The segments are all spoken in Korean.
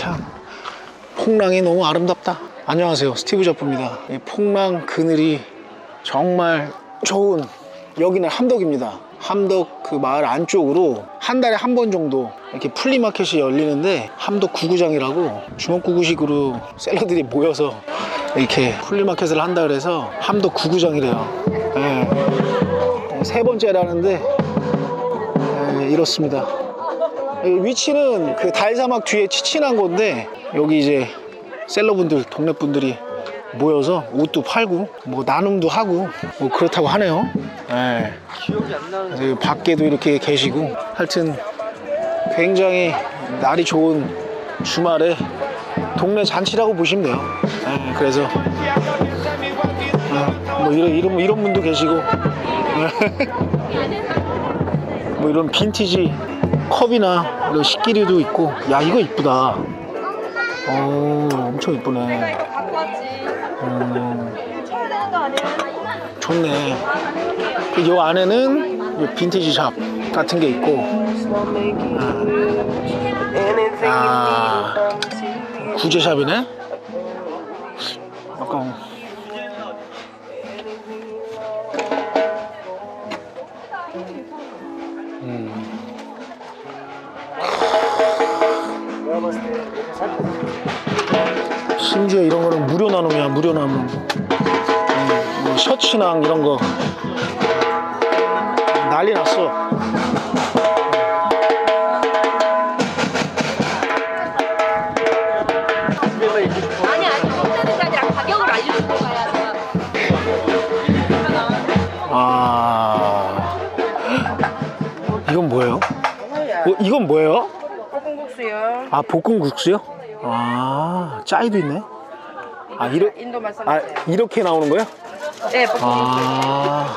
참 폭랑이 너무 아름답다. 안녕하세요. 스티브 저프입니다. 이 폭랑 그늘이 정말 좋은 여기는 함덕입니다. 함덕 그 마을 안쪽으로 한 달에 한 번 정도 이렇게 플리마켓이 열리는데 함덕 구구장이라고 주먹구구식으로 샐러들이 모여서 이렇게 플리마켓을 한다 그래서 함덕 구구장이래요. 예. 세 번째라는데 예, 이렇습니다. 위치는 그 달사막 뒤에 치친한 건데 여기 이제 셀러분들 동네 분들이 모여서 옷도 팔고 뭐 나눔도 하고 뭐 그렇다고 하네요. 예. 기억이 안 나는 그래서 밖에도 이렇게 계시고 하여튼 굉장히 날이 좋은 주말에 동네 잔치라고 보시면 돼요. 예, 그래서 어, 뭐 이런 이런 이런 분도 계시고 뭐 이런 빈티지 컵이나 이런 식기류도 있고 야 이거 이쁘다. 어 엄청 이쁘네. 음, 좋네. 그요 안에는 요 빈티지 샵 같은 게 있고 아 구제샵이네 약간 무료 나눔 음, 뭐 셔츠랑 이런 거 난리 났어 아니 아니 혼자는 게 아니라 가격을 알려주고 가야 돼. 아 이건 뭐예요? 어, 이건 뭐예요? 볶음국수요. 아 볶음국수요? 아 짜이도 있네 아 이러, 인도 마사라. 아 이렇게 나오는 거예요? 네. 아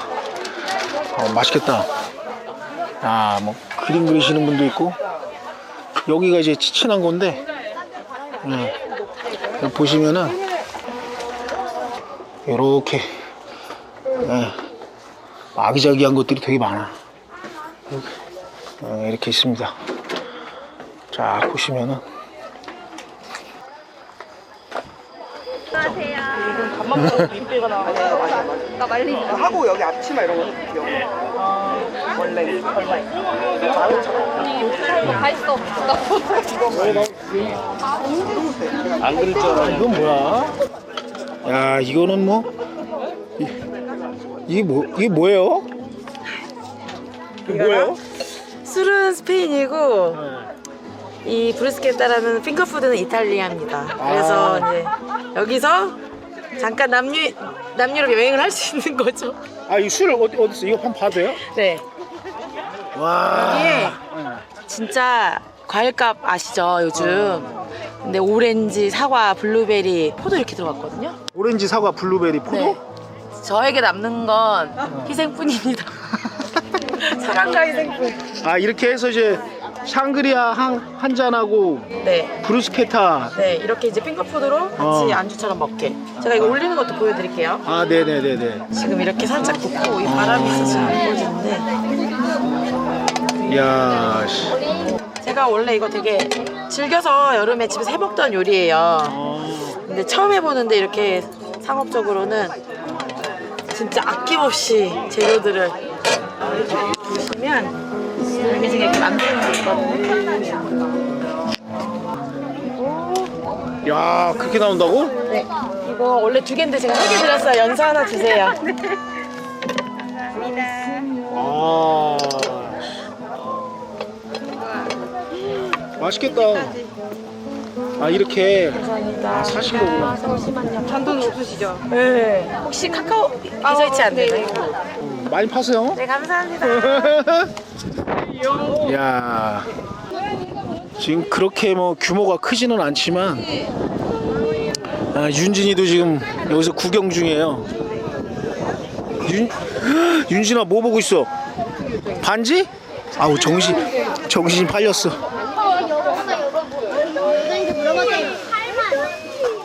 어, 맛있겠다 아 뭐 그림 그리시는 분도 있고 여기가 이제 치친한 건데 예. 여기 보시면은 이렇게 예. 아기자기한 것들이 되게 많아 이렇게, 어, 이렇게 있습니다 자 보시면은 먹어도 빈대가 나와요. 맞아, 맞아. 나 말리. 하고 여기 앞치마 이런 것도 귀여워. 원래 다 있어. 나안 그럴 줄 알아. 이건 뭐야? 야 이거는 뭐 이, 이게 뭐 이게 뭐예요? 이게 뭐예요? 술은 스페인이고 이 브루스케타라는 핑거푸드는 이탈리아입니다. 그래서 이제 여기서 잠깐 남유 남유럽 여행을 할 수 있는 거죠. 아 이 술 어디 어디 있어? 이거 한번 봐도 돼요? 네. 와. 이게 진짜 과일값 아시죠 요즘. 근데 오렌지, 사과, 블루베리, 포도 이렇게 들어갔거든요. 오렌지, 사과, 블루베리, 포도? 네. 저에게 남는 건 희생뿐입니다. 사랑과 희생뿐. 아 이렇게 해서 이제 샹그리아 한, 한 잔하고 네. 브루스케타. 네, 이렇게 이제 핑거푸드로 같이 어. 안주처럼 먹게. 제가 이거 올리는 것도 보여드릴게요. 아 네네네네. 지금 이렇게 살짝 붓고 이 바람이 있어서 잘안 보여지는데 이야. 씨. 제가 원래 이거 되게 즐겨서 여름에 집에서 해먹던 요리예요. 어, 근데 처음 해보는데 이렇게 상업적으로는 진짜 아낌없이 재료들을 보시면 이렇게 제가 이렇게 만드는 게 있거든요. 야 그렇게 나온다고? 네. 이거 원래 두 개인데 제가 세 개 드렸어요. 연사 하나 주세요. 아. 맛있겠다. 아 이렇게 감사합니다. 사신 거구나. 잠시만요. 잔돈 없으시죠? 네. 혹시 카카오 계좌 이체 안 되나요? 음, 많이 파세요. 네, 감사합니다. 야 지금 그렇게 뭐 규모가 크지는 않지만 아, 윤진이도 지금 여기서 구경 중이에요. 윤 윤진아 뭐 보고 있어? 반지? 아우 정신 정신 팔렸어.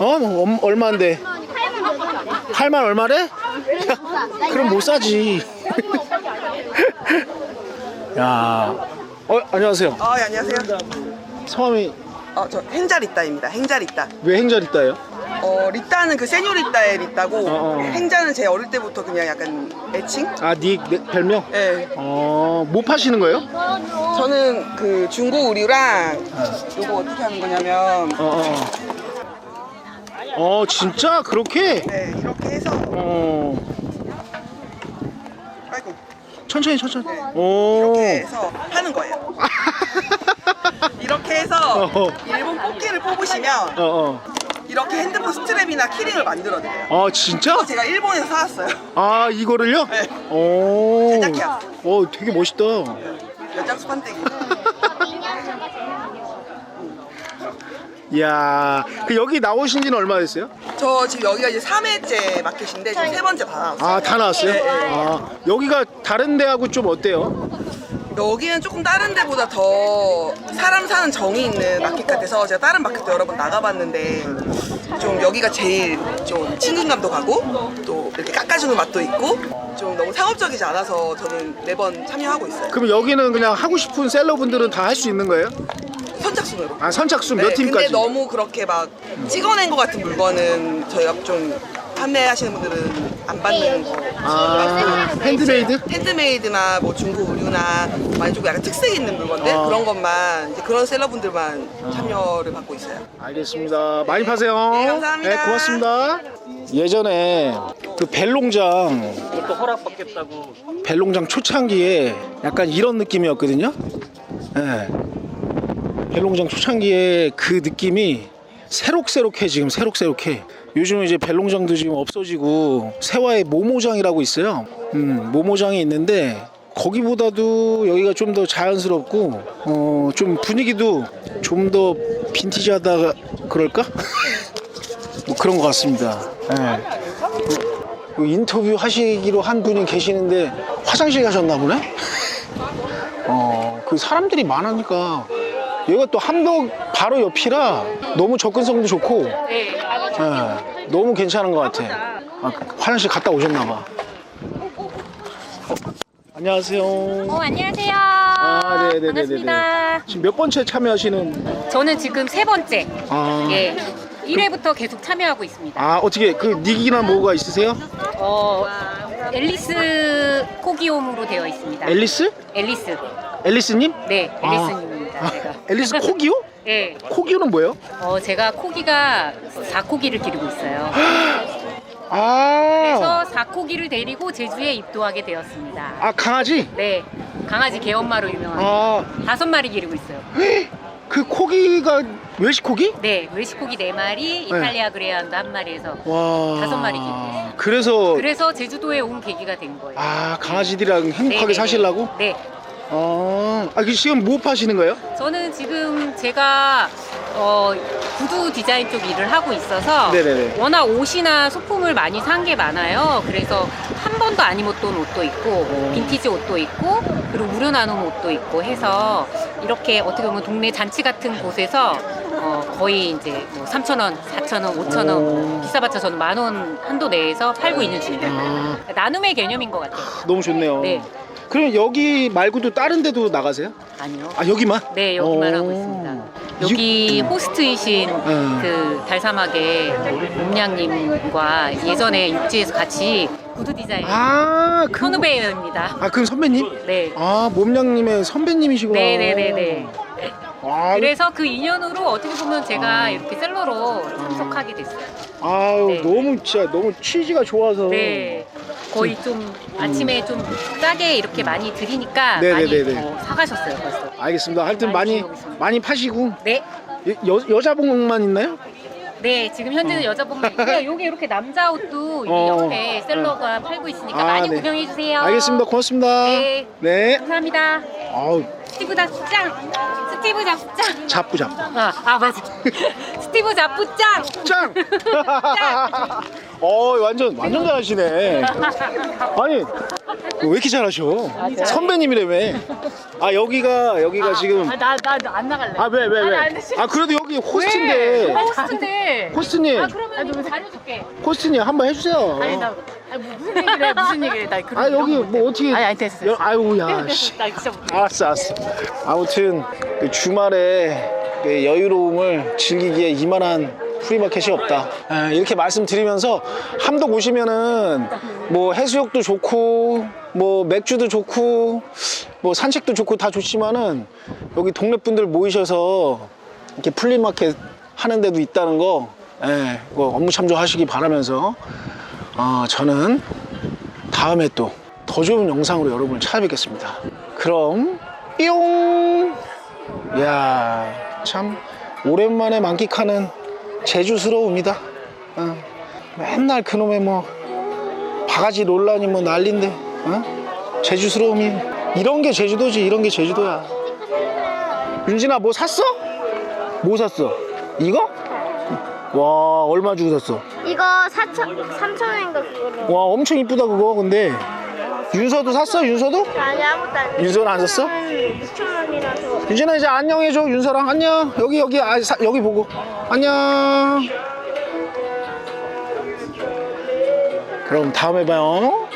어? 뭐, 얼- 얼마인데? 8만 얼마래? 야, 그럼 못 사지. 야, 어 안녕하세요. 아, 예, 안녕하세요. 성함이 어, 저 행자 리따입니다. 행자 리따. 왜 행자 리따예요? 어, 리따는 그 세뇨리따의 리따고 어, 어. 행자는 제 어릴 때부터 그냥 약간 애칭? 아네 별명? 네. 어, 뭐 파시는 거예요? 저는 그 중고 의류랑 요거 어떻게 하는 거냐면 어, 어. 어, 진짜 그렇게? 네, 이렇게 해서 어, 천천히 천천히. 오. 이렇게 해서 하는 거예요. 이렇게 해서 어. 일본 뽑기를 뽑으시면 어, 어. 이렇게 핸드폰 스트랩이나 키링을 만들어 드려요. 아, 진짜? 제가 일본에서 사왔어요. 아, 이거를요? 네. 오. 제작해요. 어, 되게 멋있다. 연장수 판때기. 이야, 그 여기 나오신 지는 얼마 됐어요? 저 지금 여기가 이제 3회째 마켓인데 지금 세 번째 다 나왔어요. 아, 다 나왔어요? 네, 네. 아, 여기가 다른 데하고 좀 어때요? 여기는 조금 다른 데보다 더 사람 사는 정이 있는 마켓 같아서 제가 다른 마켓도 여러 번 나가봤는데 좀 여기가 제일 좀 친근감도 가고 또 이렇게 깎아주는 맛도 있고 좀 너무 상업적이지 않아서 저는 매번 참여하고 있어요. 그럼 여기는 그냥 하고 싶은 셀러분들은 다 할 수 있는 거예요? 선착순으로. 아, 선착순 네, 몇 팀까지? 근데 너무 그렇게 막 찍어낸 것 같은 물건은 저희가 좀 판매하시는 분들은 안 받는 거. 아, 핸드메이드? 핸드메이드나 뭐 중고 의류나 많이 좀 약간 특색 있는 물건들 아. 그런 것만 이제 그런 셀러분들만 참여를 받고 있어요. 알겠습니다. 많이 파세요. 네, 감사합니다. 네, 고맙습니다. 예전에 그 벨롱장, 그것도 허락받겠다고 벨롱장 초창기에 약간 이런 느낌이었거든요. 네. 벨롱장 초창기에 그 느낌이 새록새록해 지금 새록새록해. 요즘은 이제 벨롱장도 지금 없어지고 세화의 모모장이라고 있어요. 음, 모모장이 있는데 거기보다도 여기가 좀 더 자연스럽고 어, 좀 분위기도 좀 더 빈티지하다 그럴까? 뭐 그런 것 같습니다. 예. 그 인터뷰 하시기로 한 분이 계시는데 화장실 가셨나 보네? 어, 그 사람들이 많으니까 얘가 또 함덕 바로 옆이라 너무 접근성도 좋고 예, 너무 괜찮은 것 같아. 아, 화장실 갔다 오셨나 봐. 안녕하세요. 어, 안녕하세요. 아, 네네네네. 반갑습니다. 지금 몇 번째 참여하시는? 저는 지금 세 번째. 아, 예. 1회부터 계속 참여하고 있습니다. 아 어떻게 그 닉이나 뭐가 있으세요? 어, 앨리스 코기홈으로 되어 있습니다. 앨리스? 앨리스. 앨리스님? 네, 아. 앨리스님입니다. 아, 제가. 앨리스 코기요? 예. 코기요는 뭐예요? 어, 제가 코기가 4코기를 기르고 있어요. 아, 그래서 4코기를 데리고 제주에 입도하게 되었습니다. 아 강아지? 네. 강아지 개엄마로 유명한 아, 다섯 마리 기르고 있어요. 그 코기가 웰시 코기? 네, 웰시코기 네 마리, 이탈리아 그레이한드 한 마리에서 와, 다섯 마리 기르고 있어요. 그래서 그래서 제주도에 온 계기가 된 거예요. 아 강아지들이랑 행복하게 네 네 네. 사시려고? 네. 아, 아, 그 지금 뭐 파시는 거예요? 저는 지금 제가 어, 구두 디자인 쪽 일을 하고 있어서 네네네. 워낙 옷이나 소품을 많이 산 게 많아요. 그래서 한 번도 안 입었던 옷도 있고 어. 빈티지 옷도 있고 그리고 무료 나눔 옷도 있고 해서 이렇게 어떻게 보면 동네 잔치 같은 곳에서 어, 거의 이제 뭐 3,000원, 4,000원, 5,000원 오. 비싸봤자 저는 만 원 한도 내에서 팔고 있는 중입니다. 아, 나눔의 개념인 것 같아요. 너무 좋네요. 네. 그럼 여기 말고도 다른 데도 나가세요? 아니요. 아 여기만? 네, 여기만 오. 하고 있습니다. 여기 호스트이신 음. 그 달사막의 몸량님과 예전에 육지에서 같이 구두 디자인 아, 그, 선후배입니다. 아, 그럼 선배님? 네. 아, 몸량님의 선배님이시구나. 네네네네. 아, 그래서 그 인연으로 어떻게 보면 제가 이렇게 셀러로 참석하게 됐어요. 아유, 네. 너무 진짜 너무 취지가 좋아서. 네. 거의 좀 아침에 좀 싸게 이렇게 많이 드리니까 네네네네. 많이 어, 사가셨어요 벌써. 알겠습니다. 하여튼 많이 많이 파시고 네. 여, 여자복만 있나요? 네, 지금 현재는 여자분만 있고요. 여기 이렇게 남자 옷도 이 어. 옆에 셀러가 팔고 있으니까 아, 많이 네. 구경해 주세요. 알겠습니다. 고맙습니다. 네. 네. 감사합니다. 아우, 스티브 잡짱. 스티브 잡짱. 잡부 잡부. 아, 아 맞아. 스티브 잡짱. 짱! 어, 완전 완전 잘하시네. 아니, 왜 이렇게 잘하셔? 선배님이라며. 아, 여기가 여기가 지금 나나 안 나갈래. 아, 왜, 왜, 왜? 아니, 아니, 아, 그래도 여기 호스트인데. 아, 호스트인데. 호스트님, 아 그러면 좀 잘해줄게. 호스트님 한번 해주세요. 아니 나 아니, 뭐 무슨 얘기를 해 무슨 얘기를 해. 나 그런 아, 이런 여기 거 뭐. 어떻게. 아니 아니 됐어. 여- 됐어. 아유, 야, 씨. 나 진짜 못해. 알았어, 알았어. 아무튼 그 주말에 그 여유로움을 즐기기에 이만한 프리마켓이 없다. 에, 이렇게 말씀드리면서 함덕 오시면은 뭐 해수욕도 좋고 뭐 맥주도 좋고 뭐 산책도 좋고 다 좋지만은 여기 동네 분들 모이셔서 이렇게 플리마켓 하는 데도 있다는 거 예, 업무 참조하시기 바라면서 어, 저는 다음에 또 더 좋은 영상으로 여러분을 찾아뵙겠습니다. 그럼 뿅! 이야 참 오랜만에 만끽하는 제주스러움이다. 어, 맨날 그놈의 뭐 바가지 논란이 뭐 난린데 어? 제주스러움이 이런 게 제주도지 이런 게 제주도야. 윤진아 뭐 샀어? 뭐 샀어? 이거? 와 얼마 주고 샀어? 이거 4천, 3천원인가 그거로. 와 엄청 이쁘다 그거 근데 윤서도 샀어 윤서도? 아니, 아무것도 안 윤서는 안 샀어? 6천 원이라서. 윤진아 이제 안녕해줘 윤서랑 안녕 여기 여기 아, 사- 여기 보고 안녕. 그럼 다음에 봐요